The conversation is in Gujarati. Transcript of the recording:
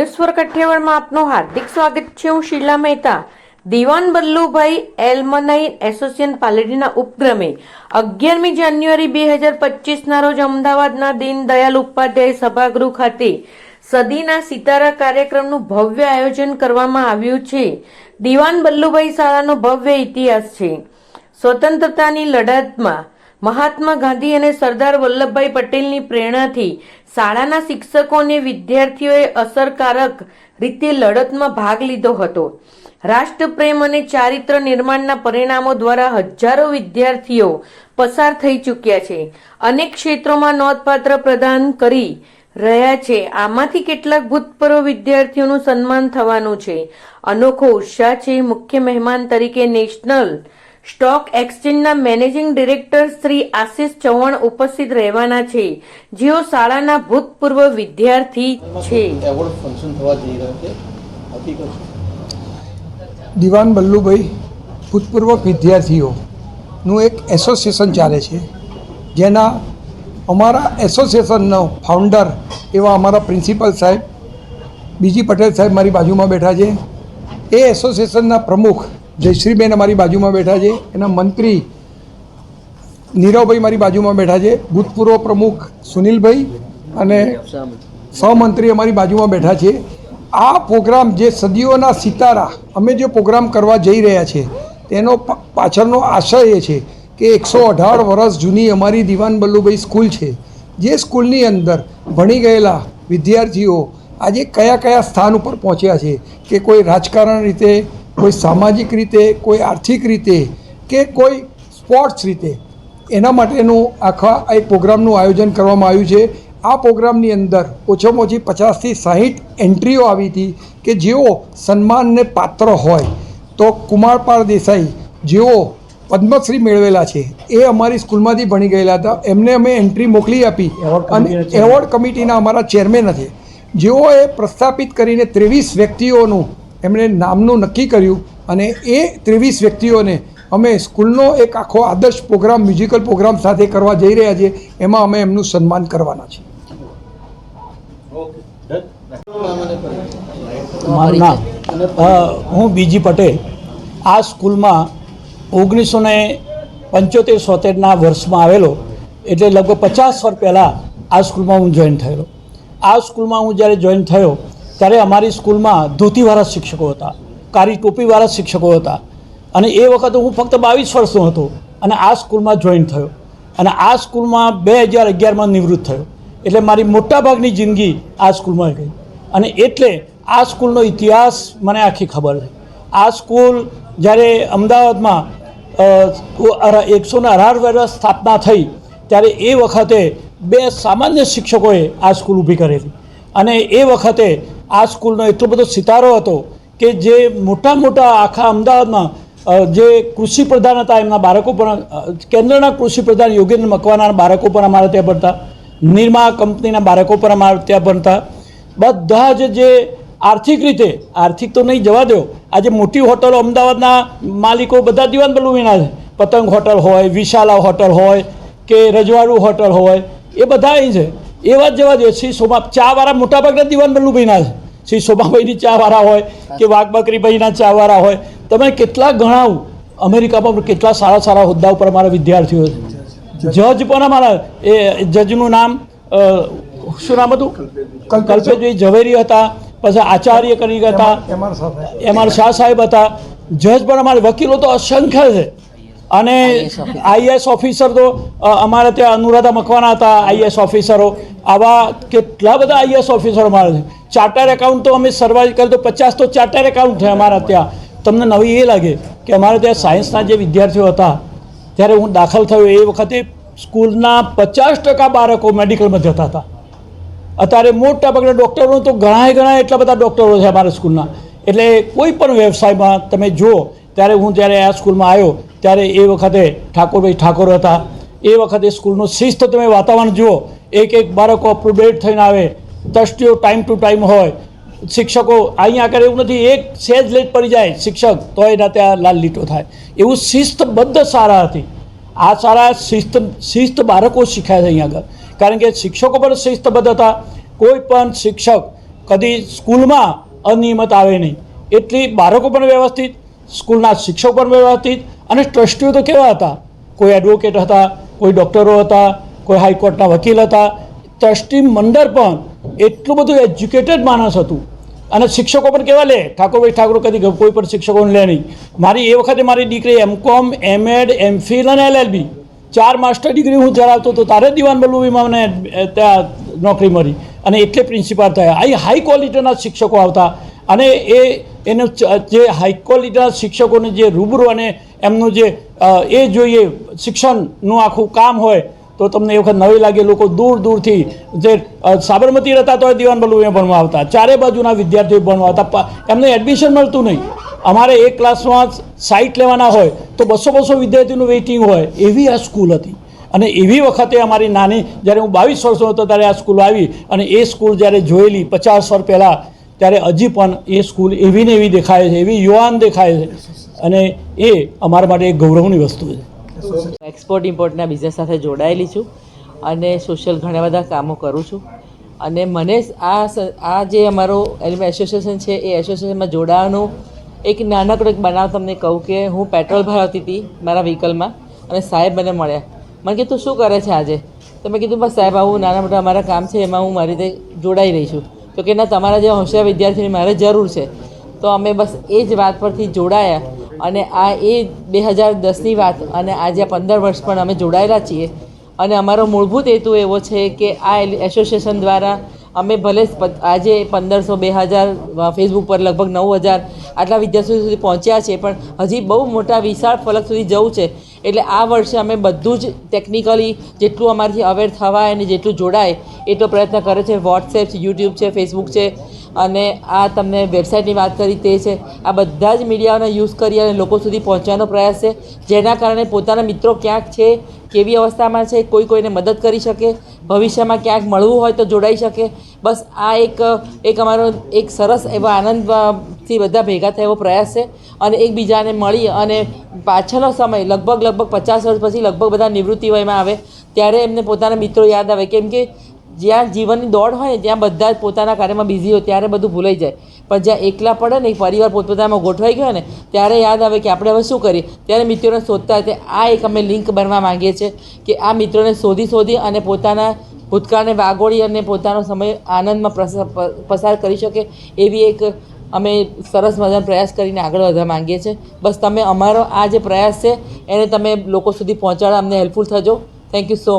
ઈશ્વર કઠિયાવાડમાં આપનું હાર્દિક સ્વાગત છે. હું શીલા મહેતા. દિવાન બલ્લુભાઈ એલ્મનાઇન એસોસિએશન પાલેડીના ઉપક્રમે અગિયારમી જાન્યુઆરી બે હજાર પચીસના રોજ અમદાવાદના દીનદયાલ ઉપાધ્યાય સભાગૃહ ખાતે સદીના સિતારા કાર્યક્રમનું ભવ્ય આયોજન કરવામાં આવ્યું છે. દિવાન બલ્લુભાઈ શાળાનો ભવ્ય ઇતિહાસ છે. સ્વતંત્રતાની લડતમાં મહાત્મા ગાંધી અને સરદાર વલ્લભભાઈ પટેલની પ્રેરણાથી શાળાના શિક્ષકો અને વિદ્યાર્થીઓએ અસરકારક રીતે લડતમાં ભાગ લીધો હતો. રાષ્ટ્રપ્રેમ અને ચારિત્ર નિર્માણના પરિણામો દ્વારા હજારો વિદ્યાર્થીઓ પસાર થઈ ચૂક્યા છે. અનેક ક્ષેત્રોમાં નોંધપાત્ર પ્રદાન કરી રહ્યા છે. આમાંથી કેટલાક ભૂતપૂર્વ વિદ્યાર્થીઓનું સન્માન થવાનું છે. અનોખો ઉત્સાહ છે મુખ્ય મહેમાન તરીકે નેશનલ સ્ટોક એક્સચેન્જના મેનેજિંગ ડિરેક્ટર શ્રી આશિષ ચૌહાણ ઉપસ્થિત રહેવાના છે જેઓ શાળાના ભૂતપૂર્વ વિદ્યાર્થી છે. એવોર્ડ ફંક્શન થવા જઈ રહ્યો છે? હકીકત દિવાન બલ્લુભાઈ ભૂતપૂર્વ વિદ્યાર્થીઓનું એક એસોસિએશન ચાલે છે જેના અમારા એસોસિએશનનો ફાઉન્ડર એવા અમારા પ્રિન્સિપલ સાહેબ બીજી પટેલ સાહેબ મારી બાજુમાં બેઠા છે. એ એસોસિએશનના પ્રમુખ જયશ્રીબેન અમારી બાજુમાં બેઠા છે, એના મંત્રી નીરવભાઈ મારી બાજુમાં બેઠા છે, ભૂતપૂર્વ પ્રમુખ સુનિલભાઈ અને સહમંત્રી અમારી બાજુમાં બેઠા છે. આ પ્રોગ્રામ જે સદીઓના સિતારા, અમે જે પ્રોગ્રામ કરવા જઈ રહ્યા છે, તેનો પાછળનો આશય એ છે કે એકસો અઢાર વર્ષ જૂની અમારી દિવાન બલ્લુભાઈ સ્કૂલ છે. જે સ્કૂલની અંદર ભણી ગયેલા વિદ્યાર્થીઓ આજે કયા કયા સ્થાન ઉપર પહોંચ્યા છે કે કોઈ રાજકારણ રીતે કોઈ સામાજિક રીતે કોઈ આર્થિક રીતે કે કોઈ સ્પોર્ટ્સ રીતે. એના માટેનું આખા એક પ્રોગ્રામનું આયોજન કરવામાં આવ્યું છે. આ પ્રોગ્રામની અંદર ઓછામાં ઓછી પચાસથી સાહીઠ એન્ટ્રીઓ આવી હતી કે જેઓ સન્માનને પાત્ર હોય. તો કુમારપાળ દેસાઈ જેઓ પદ્મશ્રી મેળવેલા છે એ અમારી સ્કૂલમાંથી ભણી ગયેલા હતા. એમને અમે એન્ટ્રી મોકલી આપી અને એવોર્ડ કમિટીના અમારા ચેરમેન છે જેઓએ પ્રસ્થાપિત કરીને ત્રેવીસ વ્યક્તિઓનું એમણે નામનું નક્કી કર્યું અને એ ત્રેવીસ વ્યક્તિઓને અમે સ્કૂલનો એક આખો આદર્શ પ્રોગ્રામ મ્યુઝિકલ પ્રોગ્રામ સાથે કરવા જઈ રહ્યા છીએ એમાં અમે એમનું સન્માન કરવાના છીએ. મારું નામ હું બીજી પટેલ આ સ્કૂલમાં ઓગણીસો ને પંચોતેર સોતેરના વર્ષમાં આવેલો એટલે લગભગ પચાસ વર્ષ પહેલાં આ સ્કૂલમાં હું જોઈન થયેલો આ સ્કૂલમાં હું જ્યારે જોઈન થયો ત્યારે અમારી સ્કૂલમાં ધોતીવાળા શિક્ષકો હતા, કારી ટોપીવાળા શિક્ષકો હતા. અને એ વખતે હું ફક્ત બાવીસ વર્ષનો હતો અને આ સ્કૂલમાં જોઈન થયો. અને આ સ્કૂલમાં બે હજાર અગિયારમાં નિવૃત્ત થયો. એટલે મારી મોટાભાગની જિંદગી આ સ્કૂલમાં ગઈ. અને એટલે આ સ્કૂલનો ઇતિહાસ મને આખી ખબર છે. આ સ્કૂલ જ્યારે અમદાવાદમાં એકસો ને અઢાર વર્ષ સ્થાપના થઈ, ત્યારે એ વખતે બે સામાન્ય શિક્ષકોએ આ સ્કૂલ ઊભી કરેલી. અને એ વખતે આ સ્કૂલનો એટલો બધો સિતારો હતો કે જે મોટા મોટા આખા અમદાવાદમાં જે કૃષિ પ્રધાન હતા એમના બાળકો પણ કેન્દ્રના કૃષિ પ્રધાન યોગેન્દ્ર મકવાના બાળકો પણ અમારે ત્યાં ભણતા, નિર્મા કંપનીના બાળકો પણ અમારા ત્યાં ભણતા. બધા જ જે આર્થિક રીતે, આર્થિક તો નહીં જવા દો આજે મોટી હોટલો અમદાવાદના માલિકો બધા દિવાન બલુમીના છે. પતંગ હોટલ હોય, વિશાલા હોટલ હોય, કે રજવાડું હોટલ હોય, એ બધા અહીં છે. એવા જ જવા દો, શ્રી સોમા ચાવાળા મોટાભાગના દિવાન બલ્લુભાઈના છે. શ્રી શોભાભાઈની ચાવાળા હોય કે વાઘબકરીભાઈના ચાવાળા હોય તમે કેટલા ઘણા અમેરિકામાં કેટલા સારા સારા હોદ્દા ઉપર અમારા વિદ્યાર્થીઓ જજ. પણ અમારા એ જજનું નામ શું નામ હતું? કલ્પેશભાઈ ઝવેરી હતા પછી આચાર્ય કરી હતા એમ આર શાહ સાહેબ હતા. જજ પણ અમારે વકીલો તો અસંખ્ય છે. અને આઈએસ ઓફિસર તો અમારે ત્યાં અનુરાધા મકવાના હતા આઈએસ ઓફિસરો આવા કેટલા બધા આઈએસ ઓફિસરો મારે છે. ચાર્ટર એકાઉન્ટ તો અમે સર્વાઈવ કરી તો પચાસ તો ચાર્ટર એકાઉન્ટ છે અમારા ત્યાં. તમને નવી એ લાગે કે અમારે ત્યાં સાયન્સના જે વિદ્યાર્થીઓ હતા ત્યારે હું દાખલ થયો. એ વખતે સ્કૂલના પચાસ ટકા બાળકો મેડિકલમાં જતા હતા. અત્યારે મોટા ભાગના ડૉક્ટરો તો ઘણાય ઘણા એટલા બધા ડૉક્ટરો છે અમારા સ્કૂલના એટલે કોઈ પણ વ્યવસાયમાં તમે જુઓ ત્યારે હું જ્યારે આ સ્કૂલમાં આવ્યો ત્યારે એ વખતે ઠાકોરભાઈ ઠાકોર હતા. એ વખતે સ્કૂલનું શિસ્ત તમે વાતાવરણ જુઓ. એક એક બાળકો અપટુડેટ થઈને આવે. ટ્રસ્ટીઓ ટાઈમ ટુ ટાઈમ હોય. શિક્ષકો અહીંયા આગળ એવું નથી, એક સેજ લેટ પડી જાય શિક્ષક તો એના ત્યાં લાલ લીટો થાય. એવું શિસ્તબદ્ધ શાળા હતી. આ શાળા શિસ્ત શિસ્ત બાળકો શીખ્યા છે અહીંયા આગળ. કારણ કે શિક્ષકો પણ શિસ્તબદ્ધ હતા. કોઈ પણ શિક્ષક કદી સ્કૂલમાં અનિયમિત આવે નહીં. એટલી બાળકો પણ વ્યવસ્થિત, સ્કૂલના શિક્ષકો પણ વ્યવસ્થિત અને ટ્રસ્ટીઓ તો કેવા હતા? કોઈ એડવોકેટ હતા, કોઈ ડૉક્ટરો હતા, કોઈ હાઈકોર્ટના વકીલ હતા. ટ્રસ્ટી મંડળ પણ એટલું બધું એજ્યુકેટેડ માણસ હતું. અને શિક્ષકો પણ કેવા લે? ઠાકોરભાઈ ઠાકોર કદી કોઈ પણ શિક્ષકોને લે નહીં. મારી એ વખતે મારી દીકરી એમકોમ એમએડ એમફિલ અને એલએલબી ચાર માસ્ટર ડિગ્રી હું ધરાવતો હતો. તારે દિવાન બલ્લુબીમાં મને ત્યાં નોકરી મળી. અને એટલે પ્રિન્સિપાલ થયા. અહીં હાઈ ક્વોલિટીના શિક્ષકો આવતા. અને એ, એનું જે હાઈ ક્વોલિટીના શિક્ષકોને જે રૂબરૂ અને એમનું જે એ જોઈએ શિક્ષણનું આખું કામ હોય, તો તમને એ વખત નવી લાગે લોકો દૂર દૂરથી જે સાબરમતી રહેતા તો દિવાન એ ભણવા આવતા, ચારે બાજુના વિદ્યાર્થીઓ ભણવા આવતા એમને એડમિશન મળતું નહીં. અમારે એક ક્લાસમાં સાઇટ લેવાના હોય, તો બસો બસો વિદ્યાર્થીનું વેઇટિંગ હોય, એવી આ સ્કૂલ હતી. અને એવી વખતે અમારી નાની, જ્યારે હું બાવીસ વર્ષનો હતો ત્યારે આ સ્કૂલ આવી, અને એ સ્કૂલ જ્યારે જોયેલી પચાસ વર્ષ પહેલાં ત્યારે હજી પણ એ સ્કૂલ એવી ને એવી દેખાય છે, એવી યુવાન દેખાય છે. અને એ અમારા માટે એક ગૌરવની વસ્તુ છે. એક્સપોર્ટ ઇમ્પોર્ટના બિઝનેસ સાથે જોડાયેલી છું અને સોશિયલ ઘણા બધા કામો કરું છું. અને મને આ આ જે અમારો એલિમ એસોસિએશન છે, એ એસોસિએશનમાં જોડાવાનું એક નાનકડો એક બનાવ તમને કહું કે હું પેટ્રોલ ભરાવતી હતી મારા વ્હીકલમાં અને સાહેબ મને મળ્યા. મને કીધું, શું કરે છે આજે? તો મેં કીધું, બસ સાહેબ, આવું નાના મોટા અમારા કામ છે, એમાં હું મારી રીતે જોડાઈ રહી છું. તો કે ના, તમારા જેવા હોશિયાર વિદ્યાર્થીની મારે જરૂર છે. તો અમે બસ એ જ વાત પરથી જોડાયા અને આ એ બે હજાર દસની વાત અને આજે પંદર વર્ષ પણ અમે જોડાયેલા છીએ. અને અમારો મૂળભૂત હેતુ એવો છે કે આ એસોસિએશન દ્વારા અમે ભલે આજે પંદરસો બે હજાર ફેસબુક પર લગભગ નવ હજાર આટલા વિદ્યાર્થીઓ સુધી પહોંચ્યા છે પણ હજી બહુ મોટા વિશાળ ફલક સુધી જવું છે. એટલે આ વર્ષે અમે બધું જ ટેકનિકલી જેટલું અમારાથી અવેર થવાય અને જેટલું જોડાય, એટલો પ્રયત્ન કરે છે. વોટ્સએપ છે યુટ્યુબ છે ફેસબુક છે અને આ તમને વેબસાઇટની વાત કરી તે છે. આ બધા જ મીડિયાનો યુઝ કરી અને લોકો સુધી પહોંચવાનો પ્રયાસ છે. જેના કારણે પોતાના મિત્રો ક્યાંક છે, કેવી અવસ્થામાં છે, કોઈ કોઈને મદદ કરી શકે, ભવિષ્યમાં ક્યાંક મળવું હોય તો જોડાઈ શકે. બસ આ એક એક અમારો એક સરસ એવો આનંદથી બધા ભેગા થયા એવો પ્રયાસ છે. અને એકબીજાને મળી અને પાછળનો સમય, લગભગ લગભગ પચાસ વર્ષ પછી લગભગ બધા નિવૃત્તિ વયમાં આવે, ત્યારે એમને પોતાના મિત્રો યાદ આવે. કેમ કે જ્યાં જીવનની દોડ હોય ને, ત્યાં બધા જ પોતાના કાર્યમાં બિઝી હોય, ત્યારે બધું ભૂલાઈ જાય. પણ જ્યાં એકલા પડે ને પરિવાર પોતપોતામાં ગોઠવાઈ ગયો ને, ત્યારે યાદ આવે કે આપણે હવે શું કરીએ? ત્યારે મિત્રોને શોધતા તે આ એક અમે લિંક બનવા માંગીએ છીએ કે આ મિત્રોને શોધી શોધી અને પોતાના ભૂતકાળને વાગોળી અને પોતાનો સમય આનંદમાં પસાર કરી શકે એવી એક અમે સરસ મજાનો પ્રયાસ કરીને આગળ વધવા માંગીએ છીએ. બસ તમે અમારો આ જે પ્રયાસ છે, એને તમે લોકો સુધી પહોંચાડવા અમને helpful થજો. Thank you so much